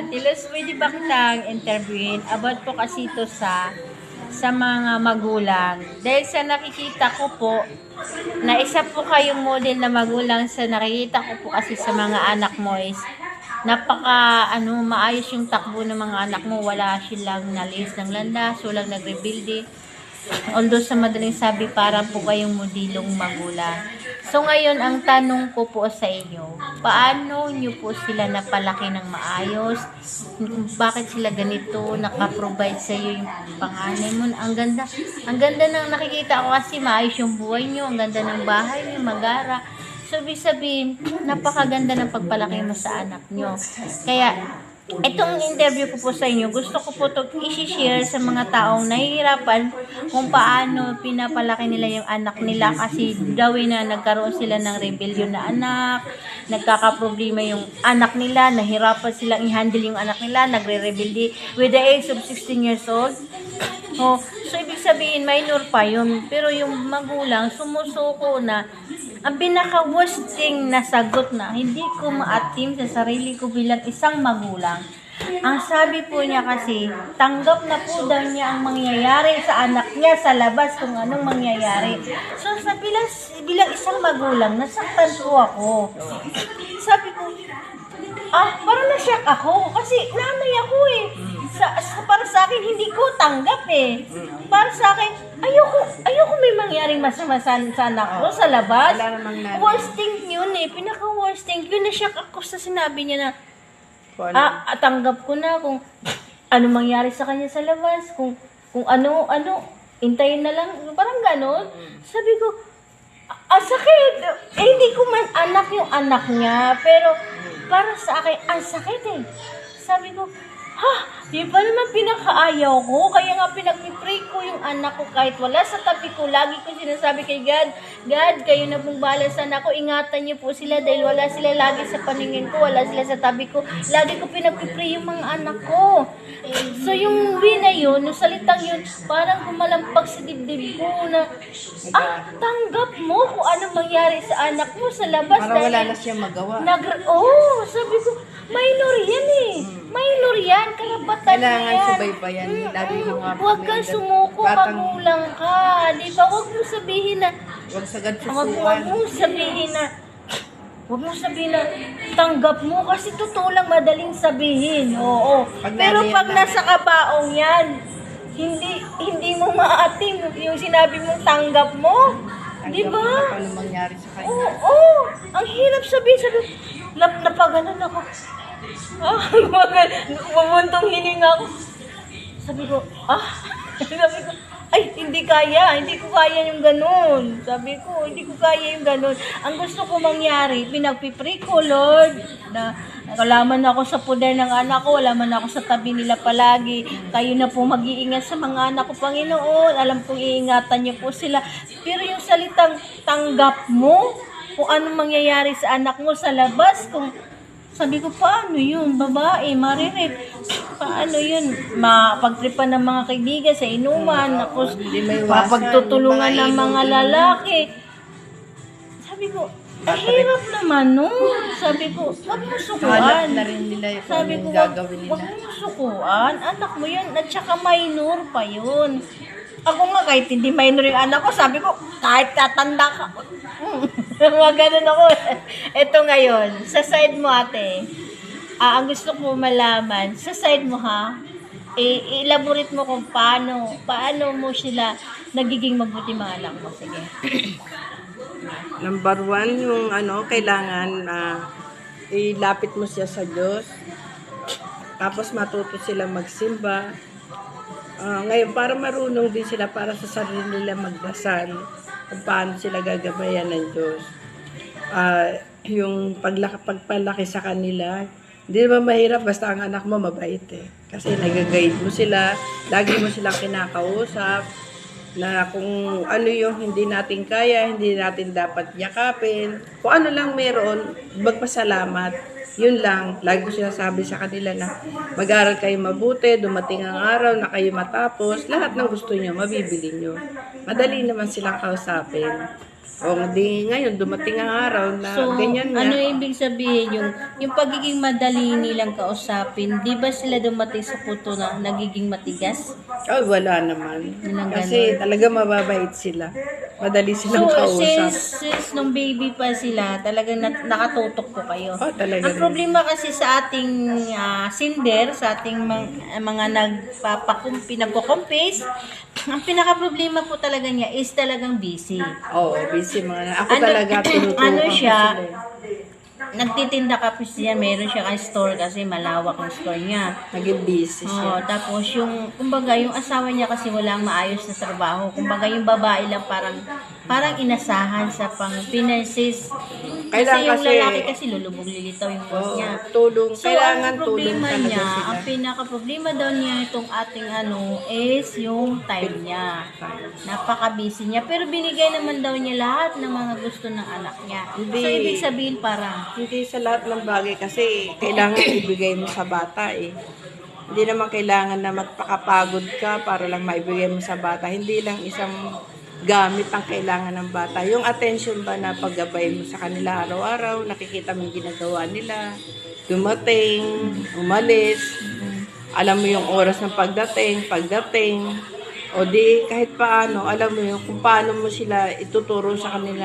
Ate Luz, pwede ba kitang interviewin? About po kasi ito sa sa mga magulang. Dahil sa nakikita ko po, na isa po kayong model na magulang sa nakikita ko po kasi sa mga anak mo is napaka ano maayos yung takbo ng mga anak mo. Wala silang nalis ng landas walang nagrebuilde although sa madaling sabi parang po kayong modilong magulang so ngayon ang tanong ko po sa inyo paano nyo po sila napalaki ng maayos? Bakit sila ganito nakaprovide sa iyo yung panganay mo? Ang ganda ang ganda ng nakikita ko kasi maayos yung buhay nyo ang ganda ng bahay nyo magara. So, ibig sabihin, napakaganda ng pagpalaki mo sa anak nyo. Kaya, itong interview ko po sa inyo, gusto ko po ito i-share sa mga taong nahihirapan kung paano pinapalaki nila yung anak nila kasi gawin na nagkaroon sila ng rebellion na anak, nagkakaproblema yung anak nila, nahirapan silang i-handle yung anak nila, nagre-rebelde with the age of 16 years old. Oh, so ibig sabihin minor pa yun, pero yung magulang sumusuko na ang pinaka-worst thing na sagot na hindi ko maatim sa sarili ko bilang isang magulang. Ang sabi po niya kasi, tanggap na po daw niya ang mangyayari sa anak niya sa labas kung anong mangyayari. So sa bilang, bilang isang magulang, nasaktan po ako. Sabi ko, ah, parang nasyak ako kasi nanay ako eh. Sa, sa, para sa akin, hindi ko tanggap eh. Para sa akin, ayoko, ayoko may mangyaring masama sa, sa anak ko sa labas. Wala namang nanay. Worst thing yun eh. Pinaka-worst thing yun. Nasyak ako sa sinabi niya na, Kung ano, ah, ah, tanggap ko na kung ano mangyari sa kanya sa labas. Kung, kung ano, ano, intayin na lang. Parang ganon. Sabi ko, ah, sakit. Eh, hindi ko man anak yung anak niya. Pero, para sa akin, ang sakit eh. Sabi ko, ha, yun pa naman pinakaayaw ko. Kaya nga pinag-pray ko yung anak ko kahit wala sa tabi ko. Lagi ko sinasabi kay God, God, kayo na pong bahala sa anak ko. Ingatan niyo po sila dahil wala sila lagi sa paningin ko. Wala sila sa tabi ko. Lagi ko pinag-pray yung mga anak ko. So yung win na yun, yung salitang yun, parang kumalampag sa dibdib ko na, ah, tanggap mo kung anong mangyari sa anak mo sa labas. para wala dahil- na siya magawa. Nag oh, sabi ko, minor yan eh. Minor yan, karapatan Hmm. Kailangan mo yan. subaybayan. Lagi mo nga Huwag kang sumuko, batang- magulang ka. Di ba? Huwag mo sabihin na, Huwag sagad huwag huwag susukan. mo sabihin na, huwag mo sabihin na, tanggap mo. Kasi totoo lang madaling sabihin. Oo. Pag Pero pag nasa kabaong yan, hindi hindi mo maatim yung sinabi mong tanggap mo. Di Tanggap ba? mo na kung ano mangyari sa kanya. Oo, oo. Ang hirap sabihin. Sabi, nap, napaganan ako. Ah, mamuntong hininga ako. Sabi ko, ah, sabi ko, ay, hindi kaya, hindi ko kaya yung ganun. Sabi ko, hindi ko kaya yung ganun. Ang gusto ko mangyari, pinagpipray ko, Lord, na wala man ako sa poder ng anak ko, wala man ako sa tabi nila palagi. Kayo na po mag-iingat sa mga anak ko, Panginoon. Alam kong iingatan niyo po sila. Pero yung salitang tanggap mo, kung anong mangyayari sa anak mo sa labas, kung sabi ko, paano yun? Babae, maririp. Paano yun? Mapagtripan ng mga kaibigan sa inuman. Tapos, mga ng mga lalaki. Sabi ko, ang hirap naman no. Sabi ko, wag mo sukuan. na rin nila yung Sabi ko, wag, gagawin wag nila. mo sukuan. Anak mo yun. At saka minor pa yun. Ako nga, kahit hindi minor yung anak ko, sabi ko, kahit tatanda ka. Mga ganun ako. Ito ngayon, sa side mo ate, ah, ang gusto ko malaman, sa side mo ha, i- elaborate mo kung paano, paano mo sila nagiging mabuti mga anak mo. Sige. Number one, yung ano, kailangan na ilapit mo siya sa Diyos. Tapos matuto sila magsimba. Ah, ngayon, para marunong din sila para sa sarili nila magdasal kung paano sila gagabayan ng Diyos. Ah, yung paglaki, pagpalaki sa kanila, hindi naman mahirap basta ang anak mo mabait eh. Kasi nag-guide mo sila, lagi mo silang kinakausap, na kung ano yung hindi natin kaya, hindi natin dapat yakapin. Kung ano lang meron, magpasalamat. Yun lang. Lagi ko sinasabi sa kanila na mag-aral kayo mabuti, dumating ang araw na kayo matapos, lahat ng gusto nyo, mabibili nyo. Madali naman silang kausapin. O di ngayon, dumating ang araw na So, ganyan nga. ano ibig sabihin yung yung pagiging madali nilang kausapin, di ba sila dumating sa punto na nagiging matigas? Oh, wala naman. Kasi talaga mababait sila. Madali silang So, kausap. since, since nung baby pa sila, talagang nat- nakatutok po kayo. Oh, talaga Ang rin. problema kasi sa ating ah, sinder, sa ating mga nagpapakumpi, nagkukumpis, ang pinaka-problema po talaga niya is talagang busy. Oo, busy mga Ako Ano- talaga tinutukan ano siya? sila. Nagtitinda ka po siya, meron siya kay store kasi malawak ang store niya. Naging busy siya. Oo, tapos yung, kumbaga, yung asawa niya kasi walang maayos na trabaho. Kumbaga, yung babae lang parang, parang inasahan sa pang finances. Kasi Kailangan yung kasi- lalaki kasi lulubog lilitaw yung boss Oo, niya. tulong. So, Kailangan ang tulong problema talaga niya, sila. ang pinaka-problema daw niya itong ating ano, is yung time niya. Napaka-busy niya. Pero binigay naman daw niya lahat ng mga gusto ng anak niya. Hindi. So, ibig sabihin parang, Hindi sa lahat ng bagay kasi kailangan ibigay mo sa bata eh. Hindi naman kailangan na magpakapagod ka para lang maibigay mo sa bata. Hindi lang isang gamit ang kailangan ng bata. Yung attention ba na paggabay mo sa kanila araw-araw, nakikita mo yung ginagawa nila, dumating, umalis, alam mo yung oras ng pagdating, pagdating, o di kahit paano, alam mo yung kung paano mo sila ituturo sa kanila